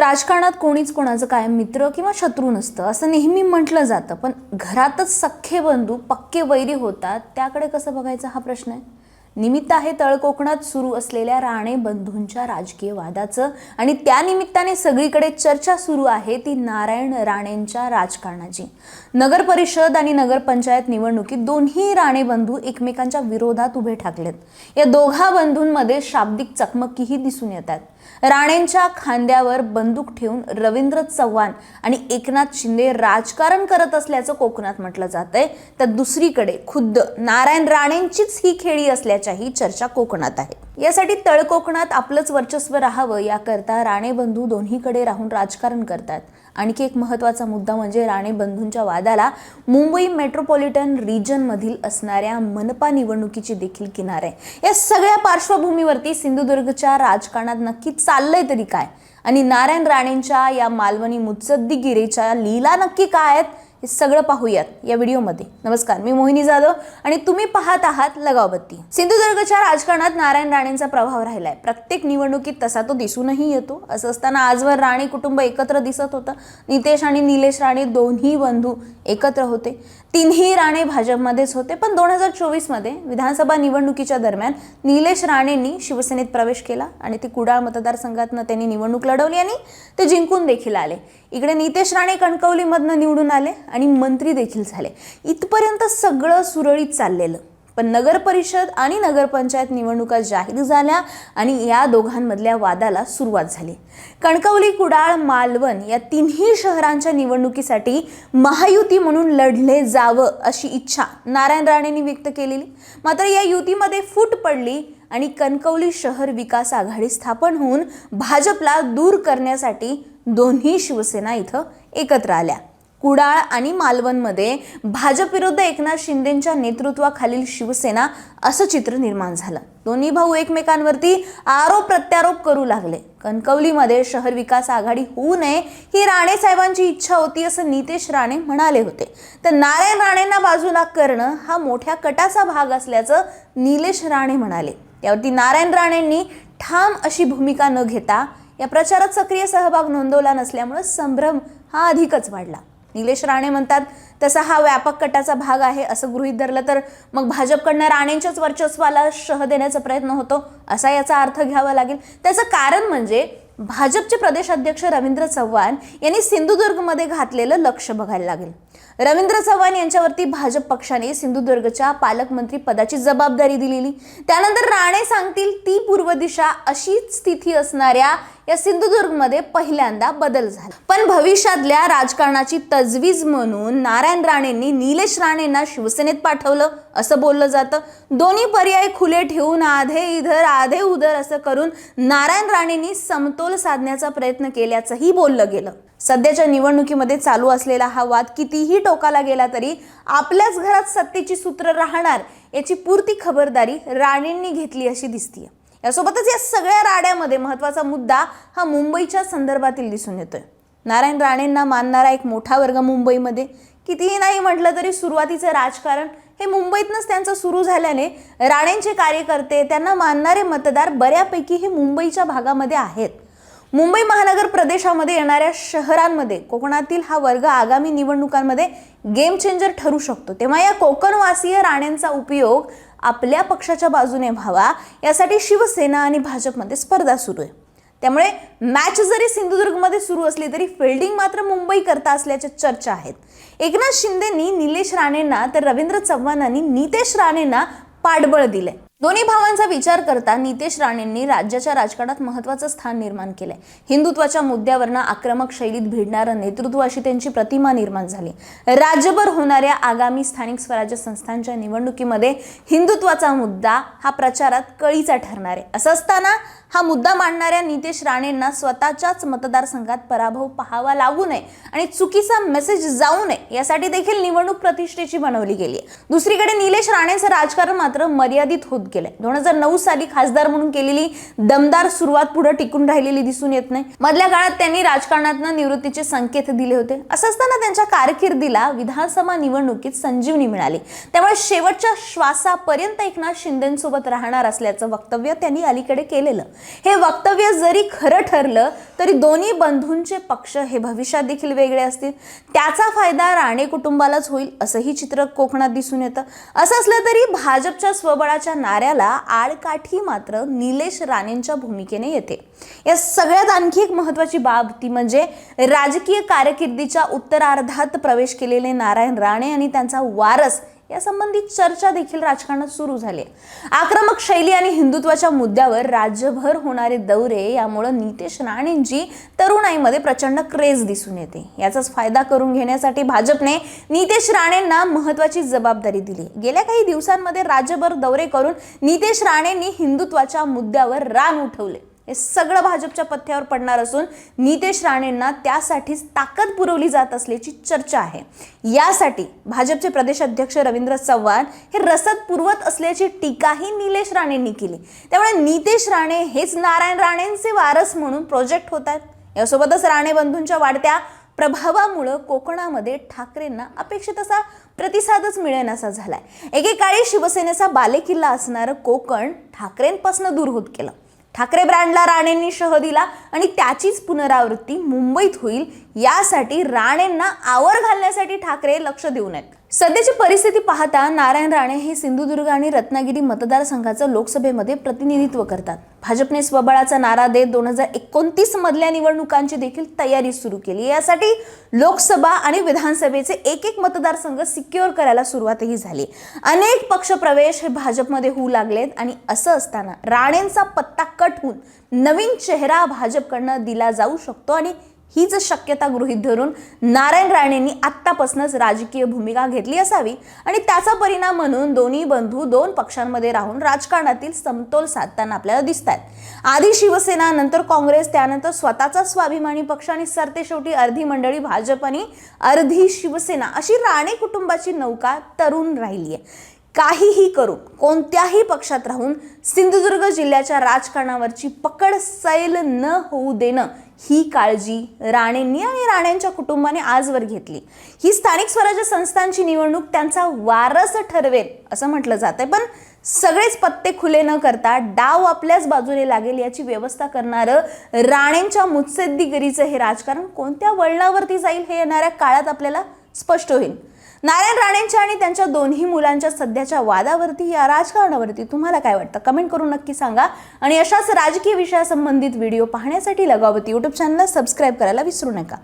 राजकारणात कोणीच कोणाचं कायम मित्र किंवा शत्रू नसतं असं नेहमी म्हटलं जातं. पण घरातच सख्खे बंधू पक्के वैरी होतात त्याकडे कसं बघायचं हा प्रश्न आहे? निमित्त आहे तळकोकणात सुरू असलेल्या राणे बंधूंच्या राजकीय वादाचं. आणि त्या निमित्ताने सगळीकडे चर्चा सुरू आहे ती नारायण राणेंच्या राजकारणाची. नगर परिषद आणि नगरपंचायत निवडणुकीत दोन्ही राणे बंधू एकमेकांच्या विरोधात उभे ठाकलेत. या दोघा बंधूंमध्ये शाब्दिक चकमकीही दिसून येतात राणेंच्या खांद्यावर बंदूक ठेवून रवींद्र चव्हाण आणि एकनाथ शिंदे राजकारण करत असल्याचं कोकणात म्हटलं जातंय. तर दुसरीकडे खुद्द नारायण राणेंचीच ही खेळी असल्याची असल्याच्याही चर्चा कोकणात आहे. यासाठी तळकोकणात आपलंच वर्चस्व राहावं याकरता राणे बंधू दोन्हीकडे राहून राजकारण करतात. आणखी एक महत्त्वाचा मुद्दा म्हणजे राणे बंधूंच्या वादाला मुंबई मेट्रोपॉलिटन रिजनमधील असणाऱ्या मनपा निवडणुकीची देखील किनार. आहे या सगळ्या पार्श्वभूमीवरती सिंधुदुर्गच्या राजकारणात नक्की चाललंय तरी काय? आणि नारायण राणेंच्या या मालवणी मुत्सद्दीगिरीच्या लीला नक्की काय आहेत? हे सगळं पाहूयात या व्हिडिओमध्ये. नमस्कार मी मोहिनी जाधव आणि तुम्ही पाहत आहात लगावबत्ती सिंधुदुर्गच्या राजकारणात नारायण राणेंचा प्रभाव राहिलाय. प्रत्येक निवडणुकीत तसा तो दिसूनही येतो. असं असताना आजवर राणे कुटुंब एकत्र दिसत होतं. नितेश आणि निलेश राणे दोन्ही बंधू एकत्र होते. तिन्ही राणे भाजपमध्येच होते. पण दोन हजार चोवीसमध्ये विधानसभा निवडणुकीच्या दरम्यान निलेश राणेंनी शिवसेनेत प्रवेश केला आणि ते कुडाळ मतदारसंघातनं त्यांनी निवडणूक लढवली आणि ते जिंकून देखील आले. इकडे नितेश राणे कणकवलीमधनं निवडून आले आणि मंत्री देखील झाले. इथपर्यंत सगळं सुरळीत चाललेलं. पण नगर परिषद आणि नगरपंचायत निवडणुका जाहीर झाल्या आणि या दोघांमधल्या वादाला सुरुवात झाली. कणकवली कुडाळ मालवण या तिन्ही शहरांच्या निवडणुकीसाठी महायुती म्हणून लढले जावं अशी इच्छा नारायण राणेंनी व्यक्त केलेली. मात्र या युतीमध्ये फूट पडली आणि कणकवली शहर विकास आघाडी स्थापन होऊन भाजपला दूर करण्यासाठी दोन्ही शिवसेना इथं एकत्र आल्या. कुडाळ आणि मालवणमध्ये भाजप विरुद्ध एकनाथ शिंदेच्या नेतृत्वाखालील शिवसेना असं चित्र निर्माण झालं. दोन्ही भाऊ एकमेकांवरती आरोप प्रत्यारोप करू लागले. कणकवलीमध्ये शहर विकास आघाडी होऊ नये ही राणे साहेबांची इच्छा होती असं नितेश राणे म्हणाले होते. तर नारायण राणेंना बाजूला करणं हा मोठ्या कटाचा भाग असल्याचं निलेश राणे म्हणाले. यावरती नारायण राणेंनी ठाम अशी भूमिका न घेता या प्रचारात सक्रिय सहभाग नोंदवला नसल्यामुळे संभ्रम हा अधिकच वाढला. निलेश राणे म्हणतात तसा हा व्यापक कटाचा भाग आहे असं गृहीत धरलं तर मग भाजपकडनं राणेंच्याच वर्चस्वाला शह देण्याचा प्रयत्न होतो असा याचा अर्थ घ्यावा लागेल. त्याचं कारण म्हणजे भाजपचे प्रदेशाध्यक्ष रवींद्र चव्हाण यांनी सिंधुदुर्गमध्ये घातलेलं लक्ष बघायला लागेल. रवींद्र चव्हाण यांच्यावरती भाजप पक्षाने सिंधुदुर्गच्या पालकमंत्री पदाची जबाबदारी दिलेली. त्यानंतर राणे सांगतील ती पूर्व दिशा अशीच स्थिती असणाऱ्या या सिंधुदुर्गमध्ये पहिल्यांदा बदल झाला. पण भविष्यातल्या राजकारणाची तजवीज म्हणून नारायण राणेंनी निलेश राणेंना शिवसेनेत पाठवलं असं बोललं जातं. दोन्ही पर्याय खुले ठेवून आधे इधर आधे उधर असं करून नारायण राणेंनी समतोल साधण्याचा प्रयत्न केल्याचंही बोललं गेलं. सध्याच्या निवडणुकीमध्ये चालू असलेला हा वाद कितीही टोकाला गेला तरी आपल्याच घरात सत्तेची सूत्र राहणार याची पूर्ती खबरदारी राणेंनी घेतली अशी दिसतीये. यासोबतच या सगळ्या राड्यामध्ये महत्त्वाचा मुद्दा हा मुंबईच्या संदर्भातील दिसून येतोय. नारायण राणेंना मानणारा एक मोठा वर्ग मुंबईमध्ये कितीही नाही म्हटलं तरी सुरुवातीचं राजकारण हे मुंबईतनंच त्यांचं सुरू झाल्याने राणेंचे कार्यकर्ते त्यांना मानणारे मतदार बऱ्यापैकी हे मुंबईच्या भागामध्ये आहेत. मुंबई महानगर प्रदेशामध्ये येणाऱ्या शहरांमध्ये कोकणातील हा वर्ग आगामी निवडणुकांमध्ये गेम चेंजर ठरू शकतो. तेव्हा या कोकणवासीय राण्यांचा उपयोग आपल्या पक्षाच्या बाजूने व्हावा यासाठी शिवसेना आणि भाजपमध्ये स्पर्धा सुरू आहे. त्यामुळे मॅच जरी सिंधुदुर्गमध्ये सुरू असली तरी फिल्डिंग मात्र मुंबई करता असल्याच्या चर्चा आहेत. एकनाथ शिंदेनी निलेश राणेंना तर रवींद्र चव्हाणांनी नितेश राणेंना पाठबळ दिले दोन्ही भावांचा विचार करता नितेश राणेंनी राज्याच्या राजकारणात महत्वाचं स्थान निर्माण केलंय. हिंदुत्वाच्या मुद्द्यावरनं आक्रमक शैलीत भिडणारं नेतृत्व अशी त्यांची प्रतिमा निर्माण झाली. राज्यभर होणाऱ्या आगामी स्थानिक स्वराज्य संस्थांच्या निवडणुकीमध्ये हिंदुत्वाचा मुद्दा हा प्रचारात कळीचा ठरणार आहे. असं असताना हा मुद्दा मांडणाऱ्या नितेश राणेंना स्वतःच्याच मतदारसंघात पराभव पाहावा लागू नये आणि चुकीचा मेसेज जाऊ नये यासाठी देखील निवडणूक प्रतिष्ठेची बनवली गेली आहे. दुसरीकडे निलेश राणेंचं राजकारण मात्र मर्यादित होत गेलंय दोन हजार नऊ साली खासदार म्हणून केलेली दमदार सुरुवात पुढे टिकून राहिलेली दिसून येत नाही. मधल्या काळात त्यांनी राजकारणातनं निवृत्तीचे संकेत दिले होते. असं असताना त्यांच्या कारकिर्दीला विधानसभा निवडणुकीत संजीवनी मिळाली. त्यामुळे शेवटच्या श्वासापर्यंत एकनाथ शिंदेसोबत राहणार असल्याचं वक्तव्य त्यांनी अलीकडे केलेलं. हे वक्तव्य जरी खरं ठरलं तरी दोन्ही बंधूंचे पक्ष हे भविष्यात देखील वेगळे असतील. त्याचा फायदा राणे कुटुंबालाच होईल असंही चित्र कोकणात दिसून येतं. असं असलं तरी भाजपच्या स्वबळाच्या नाऱ्याला आडकाठी मात्र निलेश राणेंच्या भूमिकेने येते. या सगळ्यात आणखी एक महत्वाची बाब ती म्हणजे राजकीय कारकिर्दीच्या उत्तरार्धात प्रवेश केलेले नारायण राणे आणि त्यांचा वारस यासंबंधित चर्चा देखील राजकारणात सुरू झाली आहे. आक्रमक शैली आणि हिंदुत्वाच्या मुद्द्यावर राज्यभर होणारे दौरे यामुळं नितेश राणेंची तरुणाईमध्ये प्रचंड क्रेज दिसून येते. याचाच फायदा करून घेण्यासाठी भाजपने नितेश राणेंना महत्वाची जबाबदारी दिली. गेल्या काही दिवसांमध्ये राज्यभर दौरे करून नितेश राणेंनी हिंदुत्वाच्या मुद्द्यावर रान उठवले. हे सगळं भाजपच्या पथ्यावर पडणार असून नितेश राणेंना त्यासाठीच ताकद पुरवली जात असल्याची चर्चा आहे. यासाठी भाजपचे प्रदेश अध्यक्ष रवींद्र चव्हाण हे रसद पुरवत असल्याची टीकाही निलेश राणेंनी केली. त्यामुळे नितेश राणे हेच नारायण राणेंचे वारस म्हणून प्रोजेक्ट होत आहेत. यासोबतच राणे बंधूंच्या वाढत्या प्रभावामुळं कोकणामध्ये ठाकरेंना अपेक्षित असा प्रतिसादच मिळेनासा झालाय. एकेकाळी शिवसेनेचा बालेकिल्ला असणारं कोकण ठाकरेंपासून दूर होत गेलं. ठाकरे ब्रँडला राणेंनी शह दिला आणि त्याचीच पुनरावृत्ती मुंबईत होईल यासाठी राणेंना आवर घालण्यासाठी ठाकरे लक्ष देऊ नयेत सध्याची परिस्थिती पाहता नारायण राणे हे सिंधुदुर्ग आणि रत्नागिरी मतदारसंघाचं लोकसभेमध्ये प्रतिनिधित्व करतात. भाजपने स्वबळाचा नारा देत दोन हजार एकोणतीस मधल्या निवडणुकांची देखील तयारी सुरू केली. यासाठी लोकसभा आणि विधानसभेचे एक एक मतदारसंघ सिक्युअर करायला सुरुवातही झाली. अनेक पक्षप्रवेश हे भाजपमध्ये होऊ लागलेत आणि असं असताना राणेंचा पत्ता कट होऊन नवीन चेहरा भाजपकडनं दिला जाऊ शकतो आणि हीच शक्यता गृहीत धरून नारायण राणेंनी आत्तापासूनच राजकीय भूमिका घेतली असावी आणि त्याचा परिणाम म्हणून दोन्ही बंधू दोन पक्षांमध्ये राहून राजकारणातील समतोल साधताना आपल्याला दिसत आहेत आधी शिवसेना नंतर काँग्रेस त्यानंतर स्वतःचा स्वाभिमानी पक्ष आणि सरते शेवटी अर्धी मंडळी भाजप आणि अर्धी शिवसेना अशी राणे कुटुंबाची नौका तरुण राहिली आहे काहीही करून कोणत्याही पक्षात राहून सिंधुदुर्ग जिल्ह्याच्या राजकारणावरची पकड सैल न होऊ देणं ही काळजी राणेंनी आणि राणेंच्या कुटुंबाने आजवर घेतली. ही स्थानिक स्वराज्य संस्थांची निवडणूक त्यांचा वारस ठरवेल असं म्हटलं जातंय. पण सगळेच पत्ते खुले न करता डाव आपल्याच बाजूने लागेल याची व्यवस्था करणारं राणेंच्या मुत्सद्दीगिरीचं हे राजकारण कोणत्या वळणावरती जाईल हे येणाऱ्या काळात आपल्याला स्पष्ट होईल. नारायण राणेंच्या आणि त्यांच्या दोन्ही मुलांच्या सध्याच्या वादावरती या राजकारणावरती तुम्हाला काय वाटतं? कमेंट करून नक्की सांगा. आणि अशाच राजकीय विषयासंबंधित व्हिडिओ पाहण्यासाठी लगावती यूट्यूब चॅनलला सबस्क्राईब करायला विसरू नका.